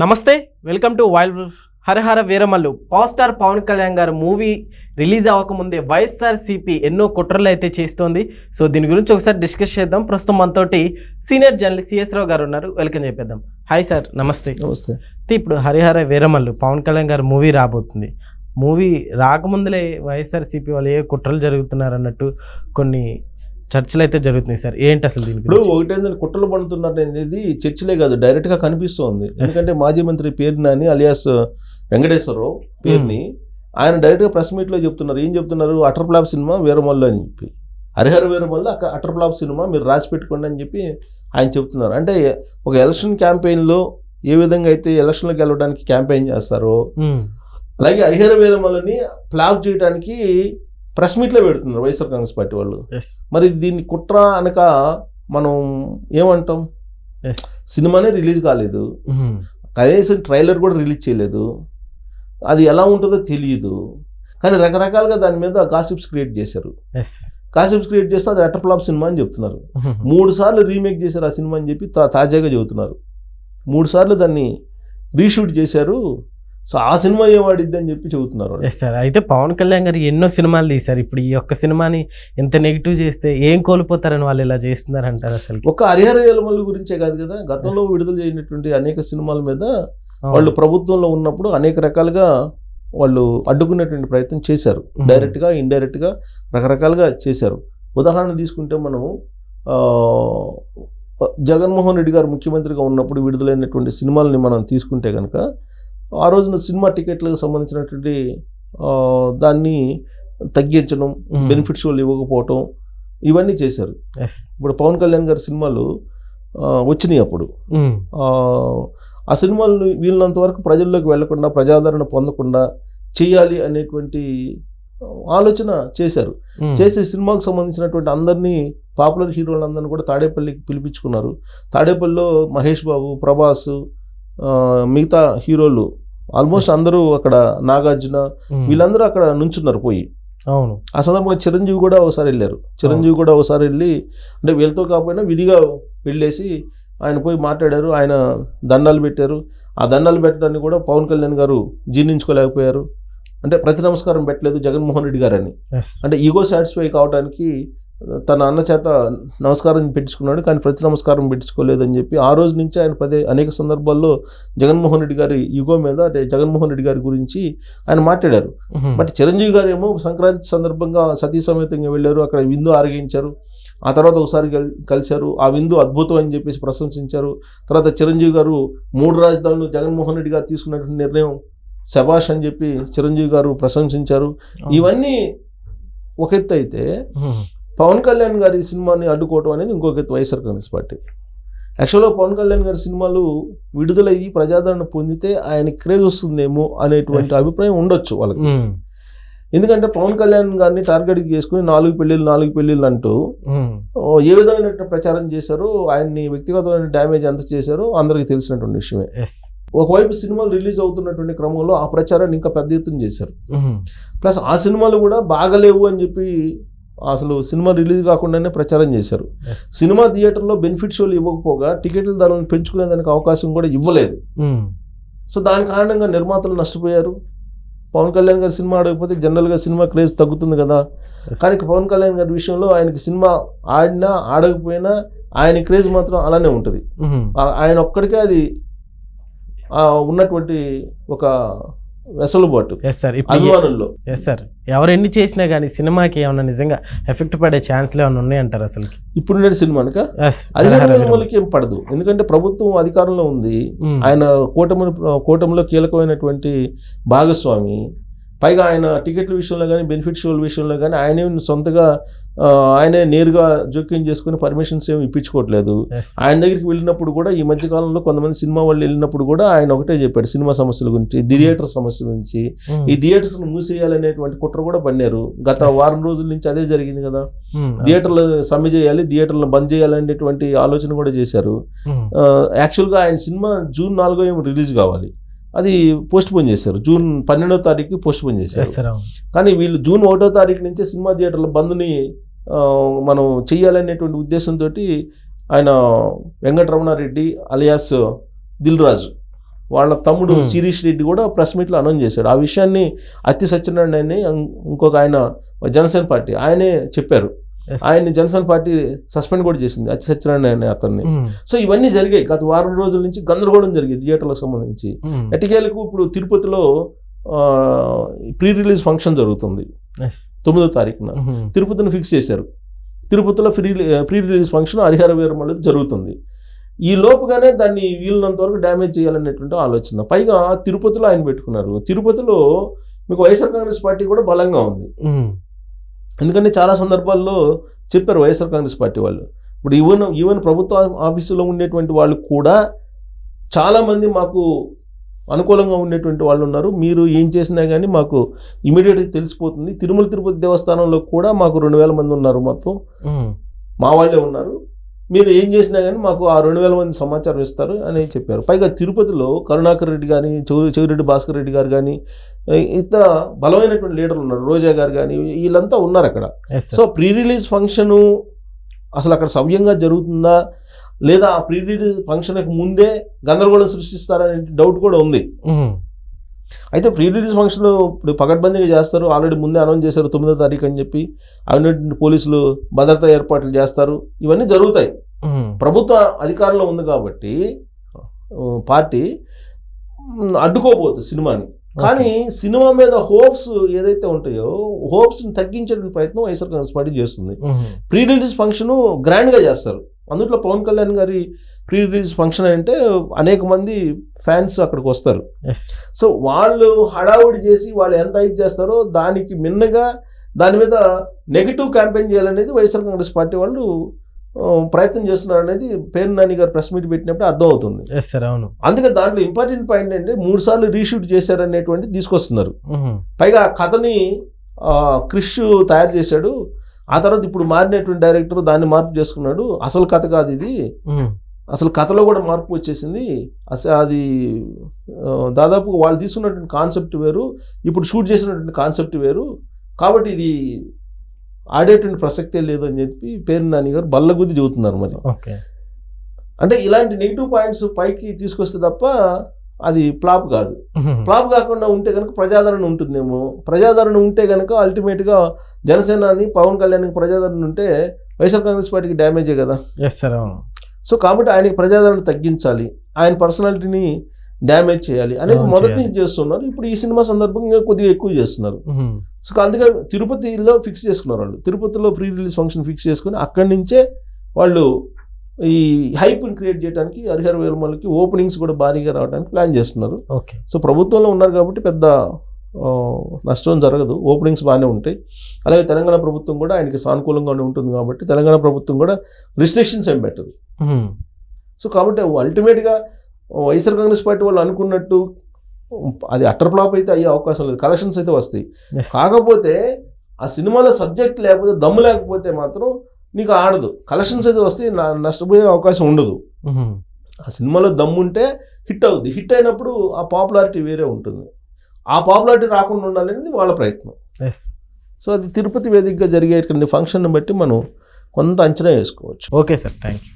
నమస్తే welcome to wild Harahara Veeramallu. Power star Pawan Kalyan గారు movie release అవ్వకముందే YSR CP ఎన్నో కుట్రలు అయితే చేస్తోంది. సో దీని గురించి ఒకసారి డిస్కస్ చేద్దాం. ప్రస్తుతం మనతోటి సీనియర్ జర్నలిస్ట్ సిఎస్ రావు గారు ఉన్నారు. వెల్కమ్ చెప్పేద్దాం. హాయ్ సార్ నమస్తే. నమస్తే. అయితే ఇప్పుడు హరిహర వీరమల్లు పవన్ కళ్యాణ్ గారు మూవీ రాబోతుంది. మూవీ రాకముందులే వైఎస్ఆర్ సిపి వాళ్ళు ఏ కుట్రలు జరుగుతున్నారు అన్నట్టు కొన్ని చర్చలు అయితే జరుగుతున్నాయి సార్. ఏంటి అసలు దీని ఇప్పుడు ఒకటేందని కుట్రలు పడుతున్నారు అనేది చర్చలే కాదు డైరెక్ట్గా కనిపిస్తోంది ఎందుకంటే మాజీ మంత్రి పేరు నాని అలియాస్ వెంకటేశ్వరరావు పేరుని ఆయన డైరెక్ట్గా ప్రెస్ మీట్లో చెప్తున్నారు. ఏం చెప్తున్నారు? అటర్ ఫ్లాప్ సినిమా వీరమల్లు అని చెప్పి. హరిహర వీరమల్లు అటర్ ఫ్లాప్ సినిమా మీరు రాసి పెట్టుకోండి అని చెప్పి ఆయన చెప్తున్నారు. అంటే ఒక ఎలక్షన్ క్యాంపెయిన్లో ఏ విధంగా అయితే ఎలక్షన్లోకి వెళ్ళడానికి క్యాంపెయిన్ చేస్తారో ఉమ్, అలాగే హరిహర వీరమల్లని ఫ్లాప్ చేయడానికి ప్రెస్ మీట్లో పెడుతున్నారు వైఎస్ఆర్ కాంగ్రెస్ పార్టీ వాళ్ళు. మరి దీన్ని కుట్ర అనక మనం ఏమంటాం. సినిమానే రిలీజ్ కాలేదు. కనీసం ట్రైలర్ కూడా రిలీజ్ చేయలేదు. అది ఎలా ఉంటుందో తెలియదు కానీ రకరకాలుగా దాని మీద గాసిప్స్ క్రియేట్ చేశారు. గాసిప్స్ క్రియేట్ చేస్తే అది అటర్ ఫ్లాప్ సినిమా అని చెప్తున్నారు. మూడు సార్లు రీమేక్ చేశారు ఆ సినిమా అని చెప్పి తాజాగా చెబుతున్నారు. మూడు సార్లు దాన్ని రీషూట్ చేశారు. సో ఆ సినిమా ఏం ఆడిద్ది అని చెప్పి చెబుతున్నారు. ఎస్ సార్ అయితే పవన్ కళ్యాణ్ గారు ఎన్నో సినిమాలు తీశారు. ఇప్పుడు ఈ ఒక్క సినిమాని ఎంత నెగిటివ్ చేస్తే ఏం కోల్పోతారని వాళ్ళు ఇలా చేస్తున్నారు అంటారు అసలు ఒక్క హరిహర యలమల్లి గురించే కాదు కదా? గతంలో విడుదల చేయనటువంటి అనేక సినిమాల మీద వాళ్ళు ప్రభుత్వంలో ఉన్నప్పుడు అనేక రకాలుగా వాళ్ళు అడ్డుకునేటువంటి ప్రయత్నం చేశారు. డైరెక్ట్గా ఇండైరెక్ట్గా రకరకాలుగా చేశారు. ఉదాహరణ తీసుకుంటే మనము ఆ, జగన్మోహన్ రెడ్డి గారు ముఖ్యమంత్రిగా ఉన్నప్పుడు విడుదలైనటువంటి సినిమాలని మనం తీసుకుంటే కనుక ఆ రోజున సినిమా టికెట్లకు సంబంధించినటువంటి దాన్ని తగ్గించడం బెనిఫిట్స్ వాళ్ళు ఇవ్వకపోవటం ఇవన్నీ చేశారు. ఇప్పుడు పవన్ కళ్యాణ్ గారి సినిమాలు వచ్చినాయి అప్పుడు. ఆ, సినిమాలను వీళ్ళంత వరకు ప్రజల్లోకి వెళ్ళకుండా ప్రజాదరణ పొందకుండా చేయాలి అనేటువంటి ఆలోచన చేశారు. చేసే సినిమాకు సంబంధించినటువంటి అందరినీ పాపులర్ హీరోలందరినీ కూడా తాడేపల్లికి పిలిపించుకున్నారు. తాడేపల్లిలో మహేష్ బాబు ప్రభాస్ మిగతా హీరోలు ఆల్మోస్ట్ అందరూ అక్కడ నాగార్జున వీళ్ళందరూ అక్కడ నుంచున్నారు పోయి. అవును. ఆ సందర్భంగా చిరంజీవి కూడా ఒకసారి వెళ్ళారు. చిరంజీవి కూడా ఒకసారి వెళ్ళి అంటే వీళ్ళతో కాకపోయినా విడిగా వెళ్ళేసి ఆయన పోయి మాట్లాడారు. ఆయన దండాలు పెట్టారు. ఆ దండాలు పెట్టడాన్ని కూడా పవన్ కళ్యాణ్ గారు జీర్ణించుకోలేకపోయారు. అంటే ప్రతి నమస్కారం పెట్టలేదు జగన్మోహన్ రెడ్డి గారు అని ఎస్ అంటే ఈగో సాటిస్ఫై కావడానికి తన అన్న చేత నమస్కారం పెట్టించుకున్నాడు కానీ ప్రతి నమస్కారం పెట్టించుకోలేదని చెప్పి ఆ రోజు నుంచి ఆయన పదే అనేక సందర్భాల్లో జగన్మోహన్ రెడ్డి గారి యుగో మీద అంటే జగన్మోహన్ రెడ్డి గారి గురించి ఆయన మాట్లాడారు. బట్ చిరంజీవి గారు ఏమో సంక్రాంతి సందర్భంగా సతీ సమేతంగా వెళ్ళారు అక్కడ విందు ఆరగించారు. ఆ తర్వాత ఒకసారి కల్- కలిశారు. ఆ విందు అద్భుతం అని చెప్పేసి ప్రశంసించారు. తర్వాత చిరంజీవి గారు మూడు రాజధానులు జగన్మోహన్ రెడ్డి గారు తీసుకున్నటువంటి నిర్ణయం శబాష్ అని చెప్పి చిరంజీవి గారు ప్రశంసించారు. ఇవన్నీ ఒక ఎత్తు అయితే పవన్ కళ్యాణ్ గారి సినిమాని అడ్డుకోవడం అనేది ఇంకొక ఎత్తు వైఎస్ఆర్ కాంగ్రెస్ పార్టీ. యాక్చువల్గా పవన్ కళ్యాణ్ గారి సినిమాలు విడుదలయ్యి ప్రజాదరణ పొందితే ఆయన క్రేజ్ వస్తుందేమో అనేటువంటి. అభిప్రాయం ఉండొచ్చు వాళ్ళకి. ఎందుకంటే పవన్ కళ్యాణ్ గారిని టార్గెట్ చేసుకుని నాలుగు పెళ్ళిళ్ళు నాలుగు పెళ్ళిళ్ళు అంటూ ఓ, ఏ విధమైన ప్రచారం చేశారో ఆయన్ని వ్యక్తిగతమైన డ్యామేజ్ ఎంత చేశారో అందరికీ తెలిసినటువంటి విషయమే. ఒకవైపు సినిమాలు రిలీజ్ అవుతున్నటువంటి క్రమంలో ఆ ప్రచారాన్ని ఇంకా పెద్ద ఎత్తున చేశారు. ప్లస్ ఆ సినిమాలు కూడా బాగలేవు అని చెప్పి అసలు సినిమా రిలీజ్ కాకుండానే ప్రచారం చేశారు. సినిమా థియేటర్లో బెనిఫిట్ షోలు ఇవ్వకపోగా టికెట్ల ధరలను పెంచుకునేదానికి అవకాశం కూడా ఇవ్వలేదు. సో దాని కారణంగా నిర్మాతలు నష్టపోయారు. పవన్ కళ్యాణ్ గారి సినిమా ఆడకపోతే జనరల్గా సినిమా క్రేజ్ తగ్గుతుంది కదా. కానీ పవన్ కళ్యాణ్ గారి విషయంలో ఆయనకి సినిమా ఆడినా ఆడకపోయినా ఆయన క్రేజ్ మాత్రం అలానే ఉంటుంది. ఆ- ఆయన ఒక్కడికే అది ఉన్నటువంటి ఒక వెసలుబాటు. ఎస్ సార్ ఇప్పుడు అభిమానుల్లో ఎస్ సార్ ఎవరు ఎన్ని చేసినా కానీ సినిమాకి ఏమన్నా నిజంగా ఎఫెక్ట్ పడే ఛాన్స్లు ఏమైనా ఉన్నాయంటారు అసలు ఇప్పుడున్న సినిమానిక ఎస్ అధికార నిర్మూలకి ఏం పడదు. ఎందుకంటే ప్రభుత్వం అధికారంలో ఉంది. ఆయన కూటమి కూటమిలో కీలకమైనటువంటి భాగస్వామి పైగా ఆయన టికెట్ల విషయంలో కానీ బెనిఫిట్ షోల విషయంలో కానీ ఆయనే సొంతగా ఆయనే నేరుగా జోక్యం చేసుకుని పర్మిషన్స్ ఏమి ఇప్పించుకోవట్లేదు. ఆయన దగ్గరికి వెళ్ళినప్పుడు కూడా ఈ మధ్య కాలంలో కొంతమంది సినిమా వాళ్ళు వెళ్ళినప్పుడు కూడా ఆయన ఒకటే చెప్పాడు సినిమా సమస్యల గురించి థియేటర్ సమస్య గురించి. ఈ థియేటర్స్ మూసేయాలనేటువంటి కుట్ర కూడా పన్నారు. గత. వారం రోజుల నుంచి అదే జరిగింది కదా. థియేటర్లు సమ్మె చేయాలి థియేటర్లు బంద్ చేయాలనేటువంటి ఆలోచన కూడా చేశారు. యాక్చువల్గా ఆయన సినిమా జూన్ నాలుగో ఏమో రిలీజ్ కావాలి. అది పోస్ట్ పోన్ చేశారు. జూన్ పన్నెండో తారీఖు పోస్ట్ పోన్ చేశారు కానీ వీళ్ళు జూన్ ఒకటో తారీఖు నుంచే సినిమా థియేటర్ల బంద్ని మనం చెయ్యాలనేటువంటి ఉద్దేశంతో ఆయన వెంకటరమణారెడ్డి అలియాస్ దిల్ రాజు వాళ్ళ తమ్ముడు Hmm. శిరీష్ రెడ్డి కూడా ప్రెస్ మీట్లో అనౌన్స్ చేశాడు ఆ విషయాన్ని అత్తి సత్యనారాయణ ఇంకొక ఆయన జనసేన పార్టీ ఆయనే చెప్పారు. ఆయన్ని జనసేన పార్టీ సస్పెండ్ కూడా చేసింది అత్తి సత్యనారాయణ అతన్ని. ఉమ్, సో ఇవన్నీ జరిగాయి. గత వారం రోజుల నుంచి గందరగోళం జరిగింది థియేటర్లకు సంబంధించి. ఉమ్, ఎటికేలకు ఇప్పుడు తిరుపతిలో ప్రీ రిలీజ్ ఫంక్షన్ జరుగుతుంది. తొమ్మిదో తారీఖున. ఉమ్, తిరుపతిని ఫిక్స్ చేశారు. తిరుపతిలో free pre release function Harihara Veeramalli జరుగుతుంది. ఈ లోపుగానే దాన్ని వీలున్నంత వరకు డ్యామేజ్ చేయాలనేటువంటి ఆలోచన. పైగా తిరుపతిలో ఆయన పెట్టుకున్నారు. తిరుపతిలో మీకు వైఎస్ఆర్ కాంగ్రెస్ పార్టీ కూడా బలంగా ఉంది. ఎందుకంటే చాలా సందర్భాల్లో చెప్పారు వైఎస్ఆర్ కాంగ్రెస్ పార్టీ వాళ్ళు. ఇప్పుడు ఈవెన్ ఈవెన్ ప్రభుత్వ ఆఫీసులో ఉండేటువంటి వాళ్ళు కూడా చాలామంది మాకు అనుకూలంగా ఉండేటువంటి వాళ్ళు ఉన్నారు. మీరు ఏం చేసినా కానీ మాకు ఇమీడియట్గా తెలిసిపోతుంది. తిరుమల తిరుపతి దేవస్థానంలో కూడా మాకు రెండు వేల మంది ఉన్నారు మొత్తం మా వాళ్ళే ఉన్నారు. మీరు ఏం చేసినా కానీ మాకు ఆ రెండు వేల మంది సమాచారం ఇస్తారు అని చెప్పారు. పైగా తిరుపతిలో కరుణాకర్ రెడ్డి కానీ చెవి చెవిరెడ్డి భాస్కర్ రెడ్డి గారు కానీ ఇతర బలమైనటువంటి లీడర్లు ఉన్నారు. రోజా గారు కానీ వీళ్ళంతా ఉన్నారు అక్కడ. సో. ప్రీ రిలీజ్ ఫంక్షను అసలు అక్కడ సవ్యంగా జరుగుతుందా? లేదా ఆ ప్రీ రిలీజ్ ఫంక్షన్కి ముందే గందరగోళం సృష్టిస్తారనే డౌట్ కూడా ఉంది. అయితే ప్రీ రిలీజ్ ఫంక్షన్ ఇప్పుడు పకడ్బందీగా చేస్తారు. ఆల్రెడీ ముందే అనౌన్స్ చేశారు తొమ్మిదో తారీఖు అని చెప్పి. అవినటువంటి పోలీసులు భద్రతా ఏర్పాట్లు చేస్తారు. ఇవన్నీ జరుగుతాయి. ప్రభుత్వ అధికారంలో ఉంది కాబట్టి పార్టీ మ్, అడ్డుకోబోతుంది సినిమాని కానీ సినిమా మీద హోప్స్ ఏదైతే ఉంటాయో హోప్స్ని తగ్గించడానికి ప్రయత్నం వైఎస్ఆర్ కాంగ్రెస్ పార్టీ చేస్తుంది. ప్రీ రిలీజ్ ఫంక్షన్ గ్రాండ్గా చేస్తారు. అందులో పవన్ కళ్యాణ్ గారి ప్రీ రిలీజ్ ఫంక్షన్ అంటే అనేక మంది ఫ్యాన్స్ అక్కడికి వస్తారు. సో వాళ్ళు హడావుడి చేసి వాళ్ళు ఎంత హైప్ చేస్తారో దానికి మిన్నగా దాని మీద నెగిటివ్ క్యాంపెయిన్ చేయాలనేది వైఎస్ఆర్ కాంగ్రెస్ పార్టీ వాళ్ళు ప్రయత్నం చేస్తున్నారు అనేది పేరు నాని గారు ప్రెస్ మీట్ పెట్టినప్పుడు yes, sir. అవును. అందుకే దాంట్లో ఇంపార్టెంట్ పాయింట్ అంటే మూడు సార్లు రీషూట్ చేశారనేటువంటి తీసుకొస్తున్నారు. పైగా ఆ కథని క్రిష్ తయారు చేశాడు. ఆ తర్వాత ఇప్పుడు మారినటువంటి డైరెక్టర్ దాన్ని మార్పు చేసుకున్నాడు. అసలు కథ కాదు ఇది. అసలు కథలో కూడా మార్పు వచ్చేసింది. అసలు అది దాదాపు వాళ్ళు తీసుకున్నటువంటి కాన్సెప్ట్ వేరు ఇప్పుడు షూట్ చేసినటువంటి కాన్సెప్ట్ వేరు. కాబట్టి ఇది ఆడేటువంటి ప్రసక్తే లేదు అని చెప్పి పేరు నాని గారు బల్లగుద్ది చెబుతున్నారు మరి. ఓకే. అంటే ఇలాంటి నెగిటివ్ పాయింట్స్ పైకి తీసుకొస్తే తప్ప అది ఫ్లాప్ కాదు. ఫ్లాప్ కాకుండా ఉంటే కనుక ప్రజాదరణ ఉంటుందేమో. ప్రజాదరణ ఉంటే కనుక అల్టిమేట్గా జనసేనాని పవన్ కళ్యాణ్కి ప్రజాదరణ ఉంటే వైఎస్ఆర్ కాంగ్రెస్ పార్టీకి డ్యామేజే కదా. Yes, sir. అవును. సో కాబట్టి ఆయనకి ప్రజాదరణ తగ్గించాలి. ఆయన పర్సనాలిటీని డ్యామేజ్ చేయాలి. అనేది మొదటి. నుంచి చేస్తున్నారు. ఇప్పుడు ఈ సినిమా సందర్భంగా కొద్దిగా ఎక్కువ చేస్తున్నారు. సో అందుకే తిరుపతిలో ఫిక్స్ చేసుకున్నారు వాళ్ళు. తిరుపతిలో ప్రీ రిలీజ్ ఫంక్షన్ ఫిక్స్ చేసుకుని అక్కడి నుంచే వాళ్ళు ఈ హైప్ని క్రియేట్ చేయడానికి హరిహర వేలమలకి ఓపెనింగ్స్ కూడా భారీగా రావడానికి ప్లాన్ చేస్తున్నారు. ఓకే. సో ప్రభుత్వంలో ఉన్నారు కాబట్టి పెద్ద నష్టం జరగదు. ఓపెనింగ్స్ బాగానే ఉంటాయి. అలాగే తెలంగాణ ప్రభుత్వం కూడా ఆయనకి సానుకూలంగానే ఉంటుంది కాబట్టి తెలంగాణ ప్రభుత్వం కూడా రిస్ట్రిక్షన్స్ ఏం పెట్టదు. సో కాబట్టి అల్టిమేట్గా వైఎస్ఆర్ కాంగ్రెస్ పార్టీ వాళ్ళు అనుకున్నట్టు అది అటర్ ఫ్లాప్ అయితే అయ్యే అవకాశం లేదు. కలెక్షన్స్ అయితే వస్తాయి. కాకపోతే ఆ సినిమాలో సబ్జెక్ట్ లేకపోతే దమ్ము లేకపోతే మాత్రం నీకు ఆడదు. కలెక్షన్స్ అయితే వస్తే నా- నష్టపోయే అవకాశం ఉండదు. ఆ సినిమాలో దమ్ము ఉంటే హిట్ అవుద్ది. హిట్ అయినప్పుడు ఆ పాపులారిటీ వేరే ఉంటుంది. ఆ పాపులారిటీ రాకుండా ఉండాలనేది వాళ్ళ ప్రయత్నం. సో అది తిరుపతి వేదికగా జరిగేటువంటి ఫంక్షన్ని బట్టి మనం కొంత అంచనా వేసుకోవచ్చు. Okay sir thank you